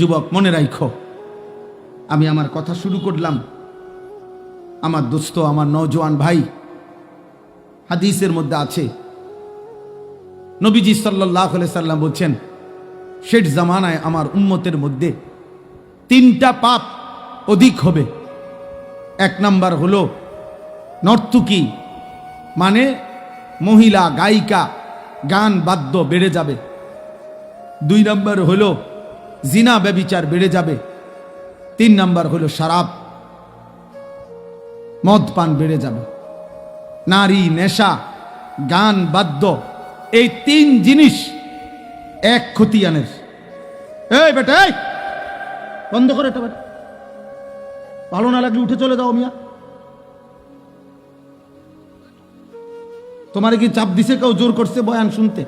যুবক, মনে রাখো আমি আমার কথা শুরু করলাম। আমার দোস্ত, আমার নওজোয়ান ভাই, হাদিসের মধ্যে আছে। নবীজি সাল্লাহ সাল্লাম বলছেন, শেষ জামানায় আমার উন্মতের মধ্যে তিনটা পাপ অধিক হবে। এক নাম্বার হলো নর্তুকি মানে মহিলা, গায়িকা, গান বাদ্য বেড়ে যাবে। দুই নাম্বার হলো জিনা ব্যবিচার বেড়ে যাবে। তিন নাম্বার হলো শারাব। মদ পান বেড়ে যাবে। নারী, নেশা, গান, বাদ্য, এই তিন জিনিস এক খতিয়ানের। এই বেটা, এই! বন্ধ করে এটা বেটা। ভালো না লাগলে উঠে চলে যাও মিয়া। তোমার কি চাপ দিছে কেউ জোর করছে বয়ান শুনতে?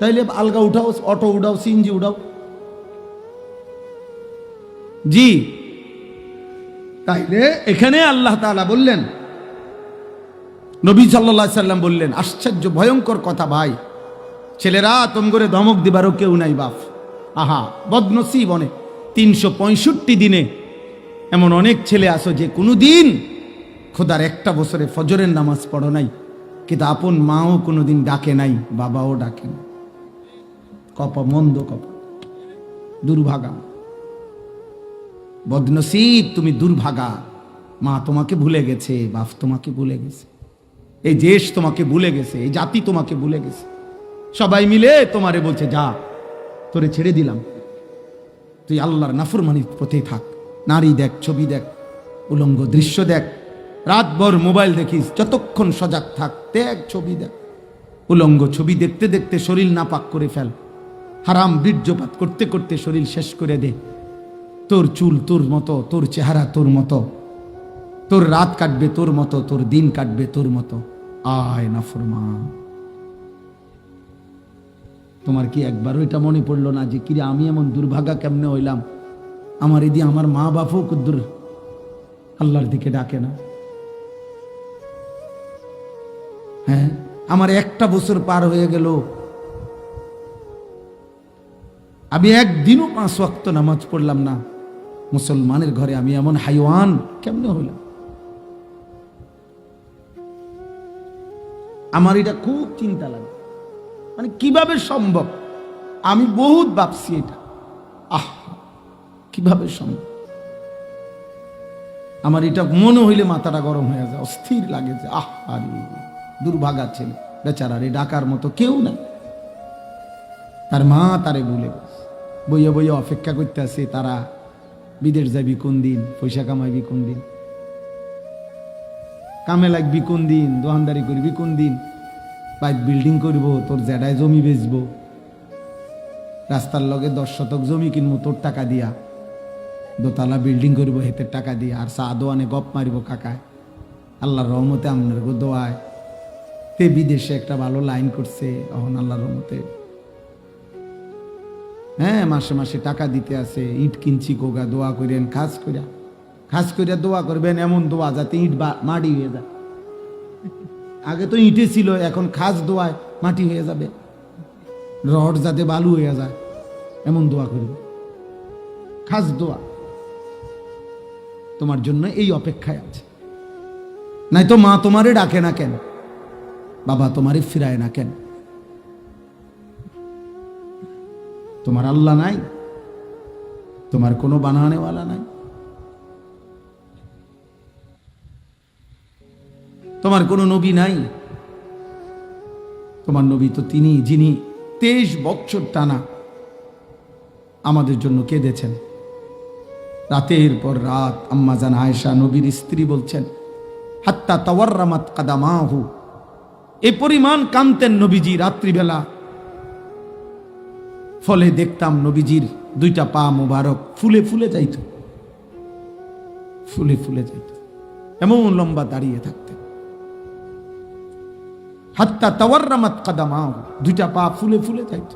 তাইলে আলগা উঠাও, অটো উঠাও, সিএনজি উঠাও। জি। তাইলে এখানে আল্লাহ তাআলা বললেন, নবী সাল্লাল্লাহু সাল্লাম বললেন, আশ্চর্য, ভয়ঙ্কর কথা ভাই। ছেলেরা তোম করে ধমক দিবারও কেউ নাই বাপ। আহা, বদনসিব অনেক। তিনশো পঁয়ষট্টি দিনে এমন অনেক ছেলে আসো যে কোনো দিন খোদার একটা বছরে ফজরের নামাজ পড়ো নাই। কিন্তু আপন মাও কোনোদিন ডাকে নাই, বাবাও ডাকে না কপ, মন্দ কপ। দুর্ভাগা। বদনসিব, তুমি দুর্ভাগা। মা তোমাকে ভুলে গেছে, বাপ তোমাকে ভুলে গেছে। এই দেশ তোমাকে ভুলে গেছে, এই জাতি তোমাকে ভুলে গেছে। সবাই মিলে তোমারে বলছে, যা, তোরে ছেড়ে দিলাম। তুই আল্লাহর নাফরমানির পথে থাক। নারী দেখ, ছবি দেখ, উলঙ্গ দৃশ্য দেখ। রাতভর মোবাইল দেখিস, যতক্ষণ সজাগ থাক, দেখ, ছবি দেখ। উলঙ্গ ছবি দেখতে দেখতে শরীর নাপাক করে ফেল। হারাম বীর্যপাত করতে করতে শরীর শেষ করে দে। তোর চুল তোর মতো, তোর চেহারা তোর মতো। তোর রাত কাটবে তোর মতো, তোর দিন কাটবে তোর মতো। আয় না ফরমা তোমার কি একবারও এটা মনে পড়ল না যে, কিরে, আমি এমন দুর্ভাগা কেমনে হইলাম? আমার এদি আমার মা বাপও কুদ্দুর। আল্লাহর দিকে ডাকে না? হ্যাঁ আমার একটা বছর পার হয়ে গেল। আমি একদিনও পাঁচ ওয়াক্ত নামাজ পড়লাম না। মুসলমানের ঘরে আমি এমন হাইওয়ান, কেমনে হইলাম? আমার এটা খুব চিন্তা লাগে। মানে কীভাবে সম্ভব? আমি বহুত ভাবছি এটা। আহ, কীভাবে সম্ভব? আমার এটা মনে হইলে মাথাটা গরম হয়ে যায়, অস্থির লাগে যে, আহ, আরে, দুর্ভাগা ছেলে, বেচারা রে, ডাকার মতো কেউ নাই। তার মা তারে বলে, বইয়ে বইয়ে অপেক্ষা করতে আছে তারা বিদেশ যাবি কোন দিন? পয়সা কামাইবি কোন দিন? কামে লাগবি কোন দিন? দোকানদারি করবি কোন দিন? বাইক বিল্ডিং করব, তোর জেডায় জমি বেচবো। রাস্তার লগে দশ শতক জমি কিনবো, তোর টাকা দিয়া। দোতলা বিল্ডিং করব, হেতের টাকা দিয়ে। আর চা দোয়ানে গপ মারিব কাকায়। আল্লাহর রহমতে আপনার দোয়ায়। তে বিদেশে একটা ভালো লাইন করছে এখন আল্লাহর রহমতে। হ্যাঁ মাসে মাসে টাকা দিতে আছে ইট কিনছি গোগা, দোয়া করেন, খাস করিয়া খাস করিয়া দোয়া করবেন, এমন দোয়া যাতে ইট মাটি হয়ে যায়। আগে তো ইটে ছিল, এখন খাস দোয়ায় মাটি হয়ে যাবে। রড যাতে বালু হয়ে যায়, এমন দোয়া করবে খাস দোয়া। তোমার জন্য এই অপেক্ষায় আছে। নাই তো মা তোমারে ডাকে না কেন? বাবা তোমারে ফিরায় না কেন? তোমার আল্লাহ নাই, তোমার কোনো বানানেওয়ালা নাই। তোমার কোনো নবী নাই, তোমার নবী তো তিনি, যিনি তেইশ বছর টানা আমাদের জন্য কেঁদেছেন। রাতের পর রাত আম্মা জান আয়েশা নবীর স্ত্রী বলছেন, হাত্তা তাওয়ার্রামাত কাদামাহু। এ পরিমাণ কান্তেন নবীজি রাত্রিবেলা। ফলে দেখতাম নবীজির দুইটা পা মোবারক ফুলে ফুলে যাইত। ফুলে ফুলে যাইত। এমন লম্বা দাঁড়িয়ে থাকতেন। হাত্তা তাওয়ার্রামাত কাদামাহু, দুইটা পা ফুলে ফুলে যাইত।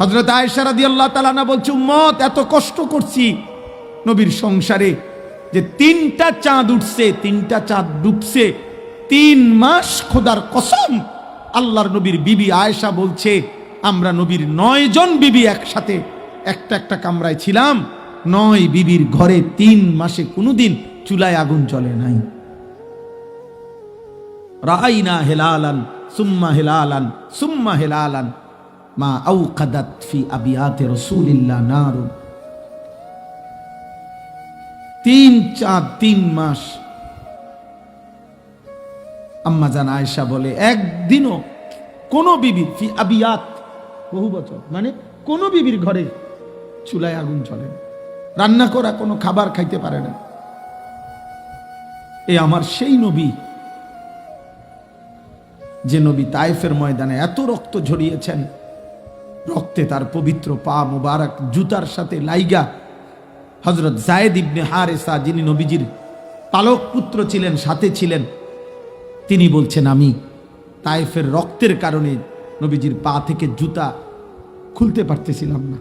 হজরত আয়েশা রাদিয়াল্লাহু আল্লাহ তালানা বলছে, উম্মত, এত কষ্ট করছি নবীর সংসারে যে তিনটা চাঁদ উঠছে, তিনটা চাঁদ ডুবছে, তিন মাস খোদার কসম আল্লাহর নবীর বিবি আয়েশা বলছে, আমরা নবীর নয় জন বিবি একসাথে একটা একটা কামরায় ছিলাম। নয় বিবির ঘরে তিন মাসে কোনোদিন চুলায় আগুন জ্বলে নাই। রাইনা হেলালান, সুম্মা হেলালান সুম্মা হেলালান, মা আউকাদাত ফি আবিয়াতে রসুলিল্লাহ নারুন। তিন চাঁদ, তিন মাস আম্মা জান আয়েশা বলে, একদিনও কোন বিবি ফি আবিয়াত বহু বছর মানে কোন বিবির ঘরে চুলায় আগুন চলে না। রান্না করা কোনো খাবার খাইতে পারে না। এ আমার সেই নবী, যে নবী তায়েফের ময়দানে এত রক্ত ঝরিয়েছেন, রক্তে তার পবিত্র পা মুবারক, জুতার সাথে লাইগা। হজরত জায়েদ ইবনে হারেসা, যিনি নবীজির পালক পুত্র ছিলেন, সাথে ছিলেন তিনি বলছেন, আমি তায়েফের রক্তের কারণে নবীজির পা থেকে জুতা খুলতে পারতেছিলাম না।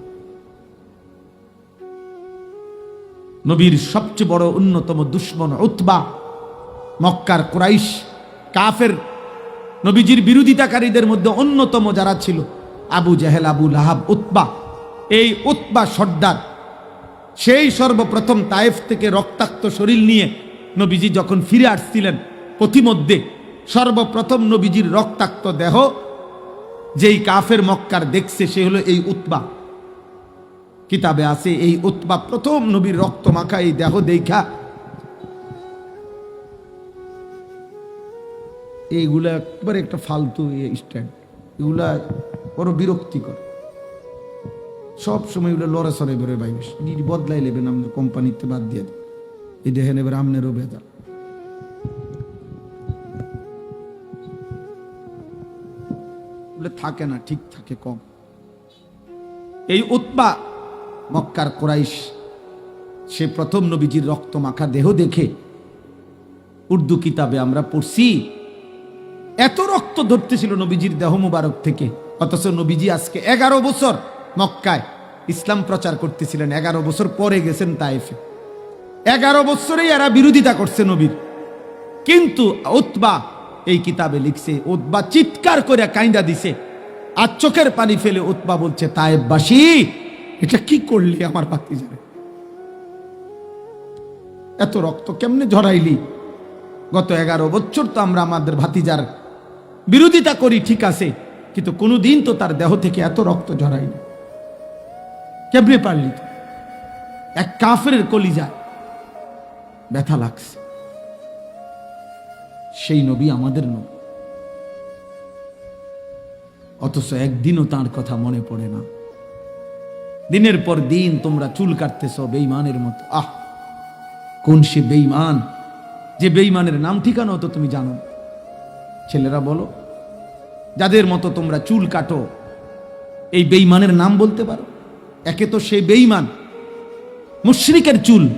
নবীর সবচেয়ে বড় অন্যতম দুশ্মন উতবা, মক্কার ক্রাইশ, কাফের, নবীজির বিরোধিতাকারীদের মধ্যে অন্যতম যারা ছিল, Abu Jahl, Abu Lahab Utba. এই উতবা সর্দার, সেই সর্বপ্রথম তায়েফ থেকে রক্তাক্ত শরীর নিয়ে নবীজি যখন ফিরে আসছিলেন পথিমধ্যে সর্বপ্রথম নবীজির রক্তাক্ত দেহ, যেই কাফের মক্কার দেখছে সে হলো এই উতবা। কিতাবে আছে, এই উতবা প্রথম নবীর রক্ত মাখা, এই দেহ দেখা। এইগুলা একবারে একটা ফালতু স্ট্যান্ড। এগুলা বড় বিরক্তিকর। সব সময় এগুলো লড়ে সরে বেরোয় নিজে বদলাই নেবেন আমাদের কোম্পানিতে বাদ দিয়ে দেন এই দেখেন এবার আমনেরও বেদাল এগুলো থাকে না, ঠিক থাকে কম। এই উৎপা মক্কার কোরাইশ, সে প্রথম নবীজির রক্ত মাখা দেহ দেখে উর্দু কিতাবে আমরা পড়ছি, এত রক্ত ধরতেছিল নবীজির দেহ মুবারক থেকে, অথচ নবীজি আজকে এগারো বছর মক্কায় ইসলাম প্রচার করতেছিলেন, এগারো বছর পরে গেছেন তাইফে। এগারো বছরেই এরা বিরোধিতা করছে নবীর। কিন্তু ওতবা এই কিতাবে লিখছে ওতবা চিৎকার করে কাইন্দা দিছে। আর চোখের পানি ফেলে ওতবা বলছে তায়েববাসী এটা কি করলি আমার পাতি যাবে এত রক্ত কেমনে ঝরাইলি? গত এগারো বছর তো আমরা আমাদের ভাতিজার বিরোধিতা করি, ঠিক আছে, কিন্তু কোনোদিন তো তার দেহ থেকে এত রক্ত ঝরাইনি। কেমনে পারলি এক কাফের কলিজায় ব্যথা লাগছে। সেই নবী আমাদের নবী। অথচ একদিনও তার কথা মনে পড়ে না। দিনের পর দিন তোমরা চুল কাটতেছ বেইমানের মতো। আহ, কোন সে বেইমান যে বেইমানের নাম ঠিকানা তো তুমি জানো ছেলেরা বলো, যাদের মতো তোমরা চুল কাটো, এই বেইমানের নাম বলতে পারো? একে তো সে বেইমান মুশরিকের চুল।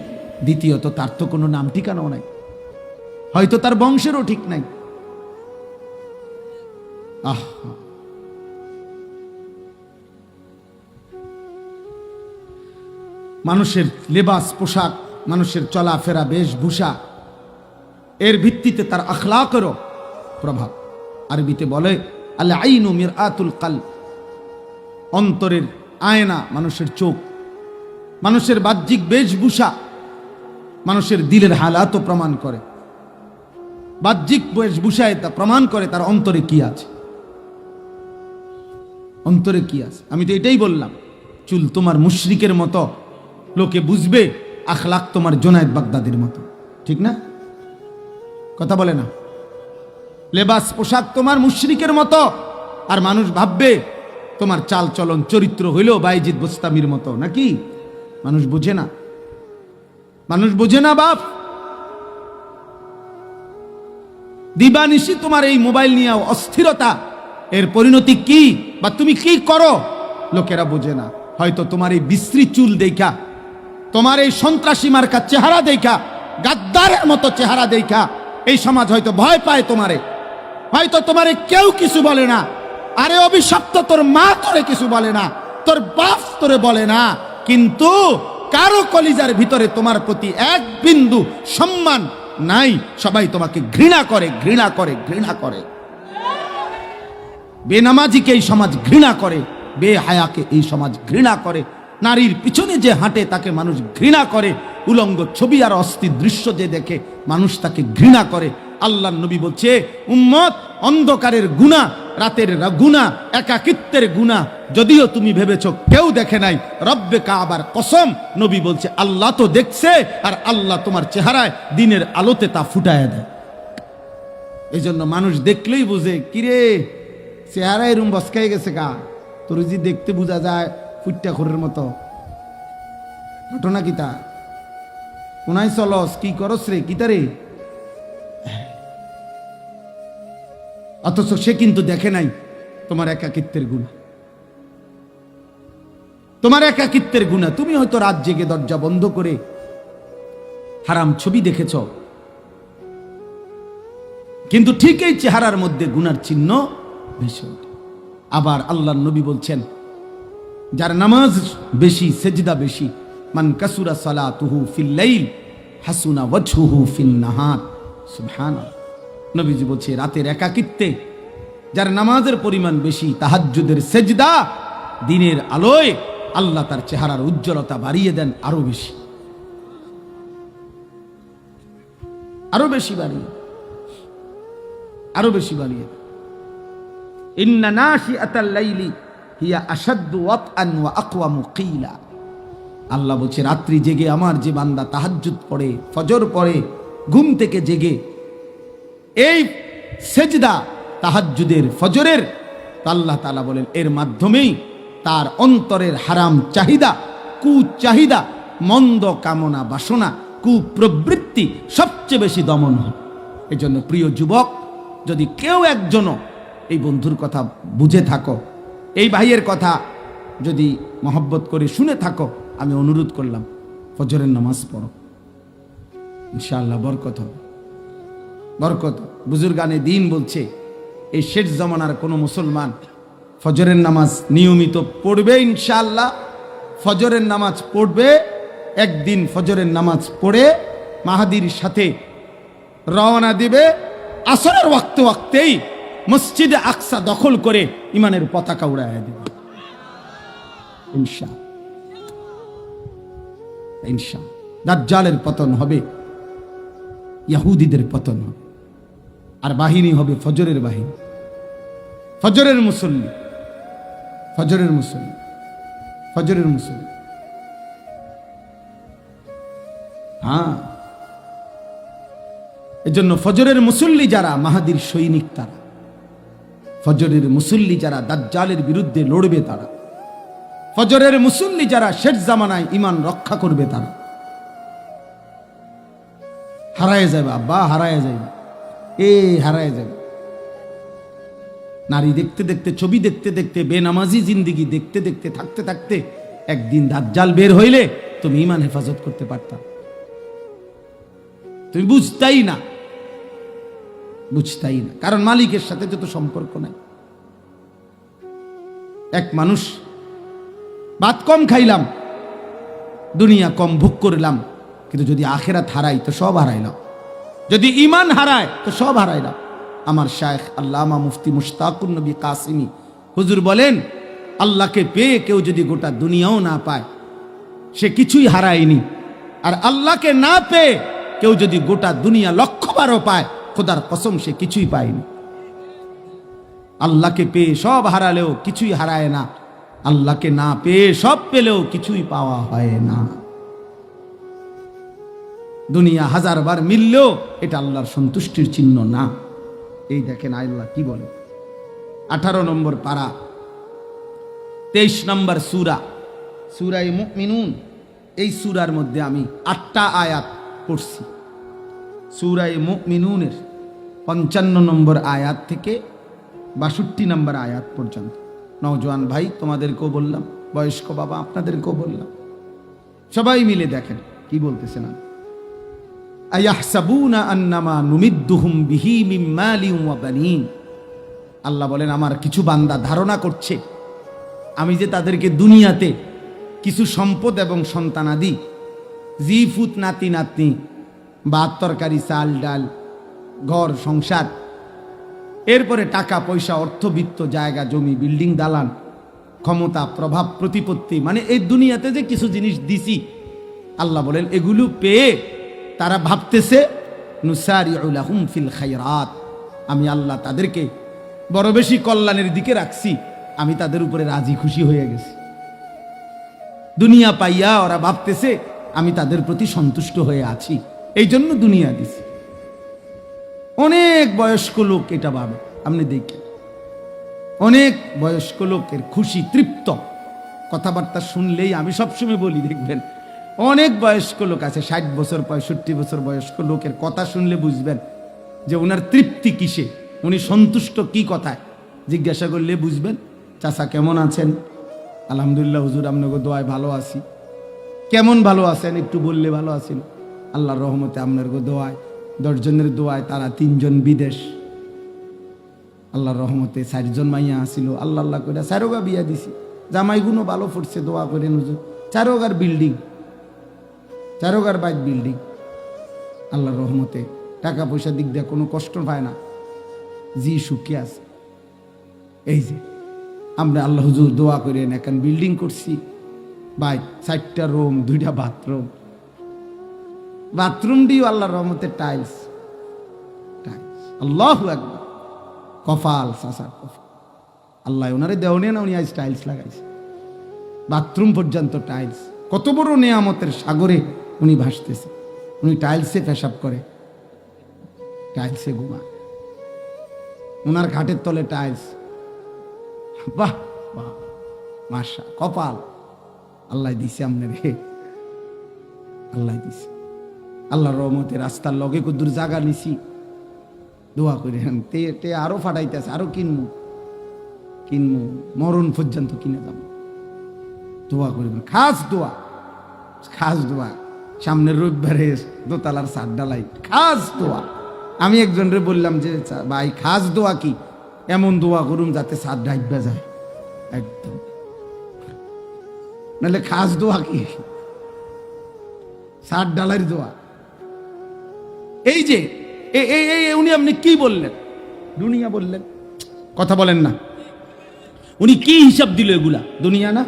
দ্বিতীয়ত তার তো কোনো নাম ঠিকানাও নাই। হয়তো তার বংশেরও ঠিক নাই। আহ। মানুষের লেবাস, পোশাক, মানুষের চলাফেরা, বেশভূষা, এর ভিত্তিতে তার আখলাকেরও প্রভাব। আরবিতে বলে আল্লাহ আইনু মির আতুল কাল। অন্তরের আয়না, মানুষের চোখ। মানুষের বাহ্যিক বেশভূষা, মানুষের দিলের হালাতও প্রমাণ করে। বাহ্যিক বেশভূষায় তা প্রমাণ করে তার অন্তরে কি আছে। অন্তরে কি আছে? আমি তো এটাই বললাম। চুল তোমার মুশরিকের মতো। লোকে বুঝবে আখলাক তোমার জোনায়েদ বাগদাদের মতো। ঠিক না? কথা বলে না। লেবাস পোশাক তোমার মুশরিকের মতো। আর মানুষ ভাববে তোমার চাল চলন চরিত্র হইলেও বাইজিৎ বোস্তামির মতো। নাকি? মানুষ বুঝে না। মানুষ বুঝে না বাপ। দিবানিশি তোমার এই মোবাইল নিয়ে অস্থিরতা। এর পরিণতি কি বা তুমি কি করো? লোকেরা বোঝে না। হয়তো তোমার এই বিশ্রী চুল দেখা, তোমার এই সন্ত্রাসী মার্কা চেহারা দেখা, গাদ্দারের মতো চেহারা দেখা। এই সমাজ হয়তো ভয় পায় তোমারে। হয়তো তোমারে কেউ কিছু বলে না। আরে অভিশপ্ত তোর মা তোরে কিছু বলে না, তোর বাপ তোরে বলে না। কিন্তু কারও কলিজার ভিতরে তোমার প্রতি এক বিন্দু সম্মান নাই, সবাই তোমাকে ঘৃণা করে ঘৃণা করে ঘৃণা করে। বেনামাজিকে এই সমাজ ঘৃণা করে, বেহায়াকে এই সমাজ ঘৃণা করে। নারীর পিছনে যে হাঁটে, তাকে মানুষ ঘৃণা করে। উলঙ্গ ছবি আর অস্থির দৃশ্য যে দেখে, মানুষ তাকে ঘৃণা করে। আল্লাহ নবী বলছে, উম্মত, অন্ধকারের গুণা, রাতের গুণা, একাকিত্বের গুণা। যদিও তুমি ভেবেছ কেউ দেখে নাই, রব্বে কাবার কসম, নবী বলছে, আল্লাহ তো দেখছে, আর আল্লাহ তোমার চেহারায় দিনের আলোতে তা ফুটায় দেয়। এই জন্য মানুষ দেখলেই বুঝে, কিরে, চেহারায় এরম বসকাই গেছে গা। তোর যে দেখতে বোঝা যায়, ফুটটা খোরের মতো। ঘটনা কি তা? কোনাই চলস? কি করস রে? কি রে? অথচ সে কিন্তু দেখে নাই তোমার একাকিত্বের গুণা। তোমার একাকিত্বের গুণা। তুমি হয়তো রাত জেগে দরজা বন্ধ করে হারাম ছবি দেখেছ। কিন্তু ঠিক এই চেহারার মধ্যে গুনার চিহ্ন ওঠে। আবার আল্লাহ নবী বলছেন, যার নামাজ বেশি, সেজদা বেশি, মান কাসুরা সালাতুহু ফিল লাইল, হাসুনা ওয়াজহুহু ফিন নাহার। সুবহানাল্লাহ। নবীজি বলছে, রাতের একাকিত্বে, যার নামাজের পরিমাণ বেশি, তাহাজ্জুদের সেজদা, দিনের আলোয় আল্লাহ তার চেহারার উজ্জ্বলতা বাড়িয়ে দেন আরও বেশি। আরও বেশি বাড়িয়ে আরও বেশি বাড়িয়ে ইন্না আল্লাহ বলছে, রাত্রি জেগে আমার যে বান্দা তাহাজ্জুদ পড়ে, ফজর পড়ে, ঘুম থেকে জেগে এই সেজদা তাহাজ্জুদের ফজরের আল্লাহ তাআলা বলেন, এর মাধ্যমেই তার অন্তরের হারাম চাহিদা কু চাহিদা মন্দ কামনা বাসনা, কুপ্রবৃত্তি সবচেয়ে বেশি দমন হয়। এজন্য প্রিয় যুবক, যদি কেউ একজনও এই বন্ধুর কথা বুঝে থাকো, এই ভাইয়ের কথা যদি মহব্বত করে শুনে থাকো, আমি অনুরোধ করলাম, ফজরের নামাজ পড়ো। ইনশাআল্লাহ বরকত হবে। বরকত, বুজুর্গানে দিন বলছে, এই শেষ জমানার কোনো মুসলমান ফজরের নামাজ নিয়মিত পড়বে ইনশাআল্লাহ। ফজরের নামাজ পড়বে, একদিন ফজরের নামাজ পড়ে মাহাদির সাথে রওনা দিবে। আসরের ওয়াক্ত ওয়াক্তেই মসজিদে আকসা দখল করে ইমানের পতাকা উড়াইয়া দিবে। ইনশা ইনশা দাজ্জালের পতন হবে, ইয়াহুদিদের পতন হবে। আর বাহিনী হবে ফজরের বাহিনী। ফজরের মুসল্লি। ফজরের মুসল্লি। ফজরের মুসল্লি। হ্যাঁ। এজন্য ফজরের মুসল্লি যারা, মাহাদির সৈনিক তারা। ফজরের মুসল্লি যারা, দাজ্জালের বিরুদ্ধে লড়বে তারা। ফজরের মুসল্লি যারা, শেষ জামানায় ইমান রক্ষা করবে তারা। হারায় যাবে আব্বা, হারায় যাবে এ হারায় যাবে। নারী দেখতে দেখতে, ছবি দেখতে দেখতে, বেনামাজি জিন্দিগি দেখতে দেখতে, থাকতে থাকতে একদিন দাজ্জাল বের হইলে তুমি ইমান হেফাজত করতে পারতাম তুমি বুঝতাই না। বুঝতাই না। কারণ মালিকের সাথে যত সম্পর্ক নাই। এক মানুষ, ভাত কম খাইলাম, দুনিয়া কম ভোগ করলাম, কিন্তু যদি আখেরাত হারাই, তো সব হারাইলাম যদি ইমান হারায়, তো সব হারাইলাম আমার শায়েখ আল্লামা মুফতি মুশতাকুর নবী কাসিমি হুজুর বলেন, আল্লাহকে পেয়ে কেউ যদি গোটা দুনিয়াও না পায়, সে কিছুই হারায়নি। আর আল্লাহকে না পেয়ে কেউ যদি গোটা দুনিয়া লক্ষ্যবারও পায়, খোদার কসম সে কিছুই পায়নি। আল্লাহকে পেয়ে সব হারালেও কিছুই হারায় না। আল্লাহকে না পেয়ে সব পেলেও কিছুই পাওয়া হয় না। দুনিয়া হাজার বার মিললেও এটা আল্লাহর সন্তুষ্টির চিহ্ন না। এই দেখেন আল্লাহ কি বলে? আঠারো নম্বর পাড়া তেইশ নম্বর সুরা। সুরাই মুমিনুন। এই সুরার মধ্যে আমি আটটা আয়াত পড়ছি। সুরাই মুমিনুনের পঞ্চান্ন নম্বর আয়াত থেকে বাষট্টি নম্বর আয়াত পর্যন্ত। নওজোয়ান ভাই, তোমাদেরকেও বললাম, বয়স্ক বাবা, আপনাদেরকেও বললাম। সবাই মিলে দেখেন কি বলতেছেন আমি আন্নামা আল্লাহ বলেন, আমার কিছু বান্দা ধারণা করছে, আমি যে তাদেরকে দুনিয়াতে কিছু সম্পদ এবং সন্তানাদি জি ফুত নাতি নাতনি বা তরকারি চাল ডাল, ঘর, সংসার, এরপরে টাকা, পয়সা অর্থবিত্ত জায়গা, জমি, বিল্ডিং, দালান, ক্ষমতা, প্রভাব, প্রতিপত্তি মানে এই দুনিয়াতে যে কিছু জিনিস দিছি, আল্লাহ বলেন, এগুলো পেয়ে তারা ভাবতেছে ফিল খায়রাত। আমি আল্লাহ তাদেরকে বড় বেশি কল্যাণের দিকে রাখছি, আমি তাদের উপরে রাজি খুশি হয়ে গেছি। দুনিয়া পাইয়া ওরা ভাবতেছে, আমি তাদের প্রতি সন্তুষ্ট হয়ে আছি, এই জন্য দুনিয়া দিছি। অনেক বয়স্ক লোক এটা ভাবে, আপনি দেখি। অনেক বয়স্ক লোকের খুশি তৃপ্ত। কথাবার্তা শুনলেই আমি সবসময় বলি, দেখবেন অনেক বয়স্ক লোক আছে, ষাট বছর, পঁয়ষট্টি বছর বয়স্ক লোকের কথা শুনলে বুঝবেন যে ওনার তৃপ্তি কিসে, উনি সন্তুষ্ট কি কথায়? জিজ্ঞাসা করলে বুঝবেন, চাচা কেমন আছেন? আলহামদুলিল্লাহ, হুজুর, আপনাকে দোয়ায় ভালো আছি। কেমন ভালো আছেন? একটু বললে ভালো আছেন। আল্লাহর রহমতে আপনার গো দোয়ায়, দশজনের দোয়ায় তারা তিনজন বিদেশ। আল্লাহর রহমতে চারজন মাইয়া আসিল আল্লাহ আল্লাহ করে চারোগা বিয়া দিছি। জামাইগুনো ভালো ফুটছে দোয়া করে নুজুর চারোগার বিল্ডিং। চারোগার বাইক বিল্ডিং। আল্লাহর রহমতে টাকা পয়সা দিক দিয়ে কোনো কষ্ট পায় না। জি সুখে আছে। এই যে, আমরা আল্লাহ হুজুর দোয়া করে এখন বিল্ডিং করছি। বাই চারটা রুম, দুইটা বাথরুম। বাথরুম দিও আল্লাহর রহমতে টাইলস। টাইলস। আল্লাহ একবার কফাল সাসার কফাল আল্লাহ ওনারে দেওয়া না উনি আজ টাইলস লাগাইছে। বাথরুম পর্যন্ত টাইলস। কত বড় নেয়ামতের সাগরে উনি ভাসতেছে। উনি টাইলসে পেশাব করে। টাইলসে ঘুমা। ওনার ঘাটের তলে টাইলস বাহ বাহ। মাসা কপাল। আল্লাহ দিছে আমনে রে আল্লাহ দিছে। আল্লাহ রহমতে রাস্তার লগে কুদ্দুর জাগা নিছি। দোয়া করে তে তে আরও ফাটাইতেছে, আরও কিনবো কিনবো মরণ পর্যন্ত কিনে যাব। দোয়া করবেন খাস দোয়া খাস দোয়া। সামনের রবিবারে দোতলার সার ডালাই খাস দোয়া। আমি একজনরে বললাম যে ভাই, খাস দোয়া কি? এমন দোয়া করুন যাতে সার ডাইবা যায়। একদম। নাহলে খাস দোয়া কি? সার ডালার দোয়া। এই যে উনি আপনি কি বললেন? দুনিয়া বললেন। কথা বলেন না। উনি কি হিসাব দিল এগুলা? দুনিয়া না?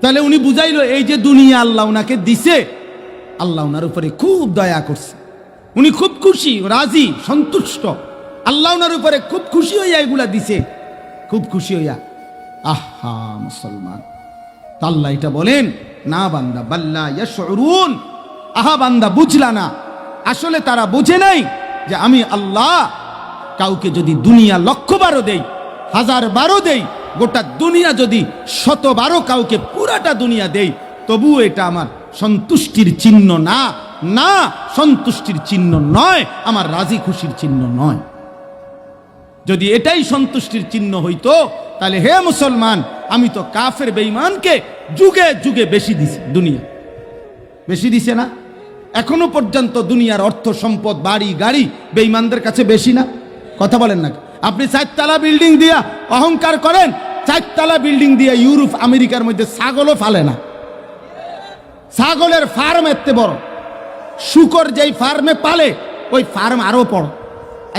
তাহলে উনি বুঝাইলো, এই যে দুনিয়া আল্লাহ ওনাকে দিছে আল্লাহ ওনার উপরে খুব দয়া করছে। উনি খুব খুশি, রাজি, সন্তুষ্ট। আল্লাহ ওনার উপরে খুব খুশি হইয়া এগুলা দিছে। খুব খুশি হইয়া, আহা, মুসলমান। আল্লাহ এটা বলেন, না বান্দা বাল্লা ইয়াশউরুন। আহা বান্দা, বুঝলা না। আসলে তারা বুঝে নাই যে আমি আল্লাহ। কাউকে যদি দুনিয়া লক্ষ বারো দেই হাজার বারো দেই, গোটা দুনিয়া যদি শতবারও কাউকে পুরাটা দুনিয়া দেই, তবুও এটা আমার সন্তুষ্টির চিহ্ন না না, সন্তুষ্টির চিহ্ন নয়, আমার রাজি খুশির চিহ্ন নয়। যদি এটাই সন্তুষ্টির চিহ্ন হইতো, তাহলে হে মুসলমান, আমি তো কাফের বেঈমানকে যুগে যুগে বেশি দিছি দুনিয়া। বেশি দিছে না? এখনও পর্যন্ত দুনিয়ার অর্থ, সম্পদ, বাড়ি, গাড়ি বেঈমানদের কাছে বেশি না? কথা বলেন না। আপনি চারতলা বিল্ডিং দিয়া অহংকার করেন, চারতলা বিল্ডিং দিয়া ইউরোপ, আমেরিকার মধ্যে ছাগলও ফালে না। ছাগলের ফার্ম এতে বড়। শুকর যেই ফার্মে পালে, ওই ফার্ম আরও বড়।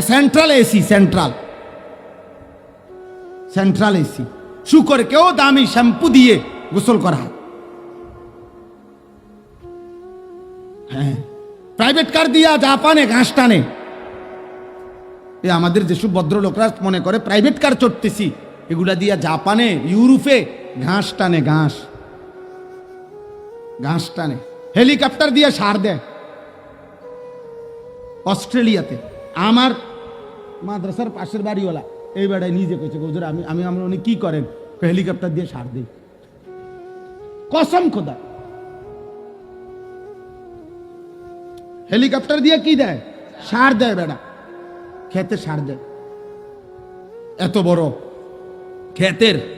Central AC central central AC শুকরকেও দামি শ্যাম্পু দিয়ে গোসল করা হয়। হ্যাঁ। প্রাইভেট কার দিয়া জাপানে ঘাস টানে এ আমাদের যেসব ভদ্রলোকরা মনে করে প্রাইভেট কার চড়তেছি। এগুলা দিয়া জাপানে, ইউরোপে ঘাস টানে ঘাস ঘাস টানে হেলিকপ্টার দিয়ে সার দেয়। অস্ট্রেলিয়াতে। আমার মাদ্রাসার পাশের বাড়িওয়ালা। এই বেড়ায় নিজে কইছে, হুজুর, আমি আমি, আমরা উনি কি করেন? হেলিকপ্টার দিয়ে সার দিই। কসম খোদা। হেলিকপ্টার দিয়ে কি দেয়? সার দেয় বেড়া। খেতে সার দেয়। এত বড় ক্ষেতের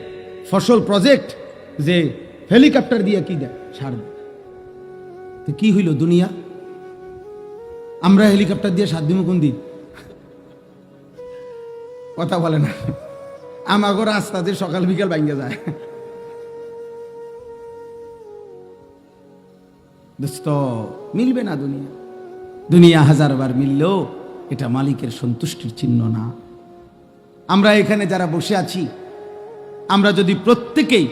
ফসল প্রজেক্ট যে হেলিকপ্টার দিয়ে কি দেয় সার তো কি হইল দুনিয়া? আমরা হেলিকপ্টার দিয়ে সাত দিন কোন দিন? কথা বলে না। আমাগো রাস্তা দিয়ে সকাল বিকাল ভাঙ্গে যায়। দোস্ত, মিলবে না দুনিয়া। দুনিয়া হাজারবার মিললেও এটা মালিকের সন্তুষ্টির চিহ্ন না। আমরা এখানে যারা বসে আছি, আমরা যদি প্রত্যেকেই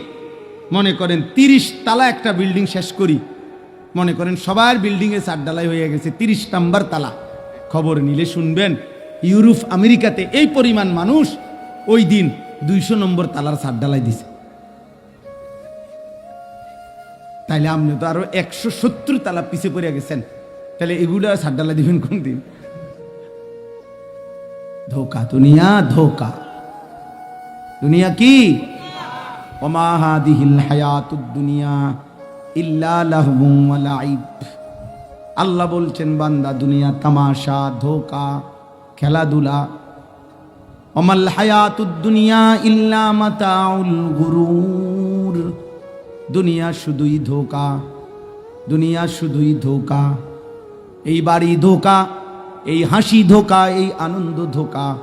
মনে করেন তিরিশ তালা একটা বিল্ডিং শেষ করি। মনে করেন সবার বিল্ডিংয়ে চারডালাই হয়ে গেছে, তিরিশ নাম্বার তালা। খবর নিলে শুনবেন, ইউরোপ, আমেরিকাতে এই পরিমাণ মানুষ ওই দিন দুইশো নম্বর তালার চারডালাই দিছে। তাইলে আপনি তো আরও একশো সত্তর তালা পিছিয়ে পড়ে গেছেন। তাহলে এগুলো চারডালা দিবেন কোন দিন? ধোকা, দুনিয়া ধোকা। দুনিয়া কি? আল্লাহ বলছেন, বান্দা, দুনিয়া তামাশা, ধোকা, খেলাধুলা। অমাল হায়াতুদ দুনিয়া ইল্লা মাতাউল গুরুর। দুনিয়া শুধুই ধোকা, দুনিয়া শুধুই ধোকা। এই বাড়ি ধোকা, এই হাসি ধোকা, এই আনন্দ ধোকা,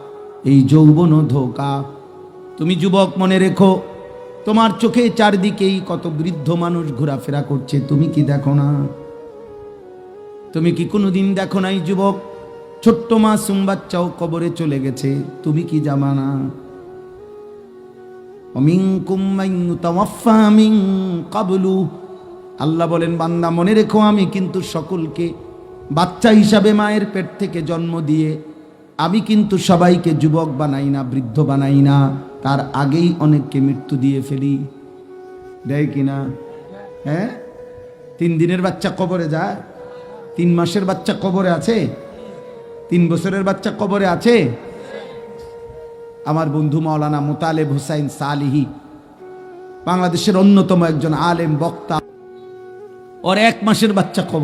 এই যৌবন ধোকা। তুমি যুবক মনে রেখো তোমার চোখে চারদিকেই কত বৃদ্ধ মানুষ ঘোরাফেরা করছে, তুমি কি দেখো না? তুমি কি কোনোদিন দেখো নাই, যুবক? ছোট্ট মাসুম বাচ্চাও কবরে চলে গেছে, তুমি কি জামানা? মান মিন ক্বাবলু আল্লাহ বলেন, বান্দা, মনে রেখো আমি কিন্তু সকলকে বাচ্চা হিসাবে মায়ের পেট থেকে জন্ম দিয়ে, আমি কিন্তু সবাইকে যুবক বানাই না, বৃদ্ধ বানাই না। তার আগেই অনেককে মৃত্যু দিয়ে ফেলি। দেয় কিনা হ্যাঁ? তিন দিনের বাচ্চা কবরে যায়। তিন মাসের বাচ্চা কবরে আছে। তিন বছরের বাচ্চা কবরে আছে। আমার বন্ধু মাওলানা মোতালেব হুসাইন সালিহি, বাংলাদেশের অন্যতম একজন আলেম বক্তা। ওর এক মাসের বাচ্চা কবর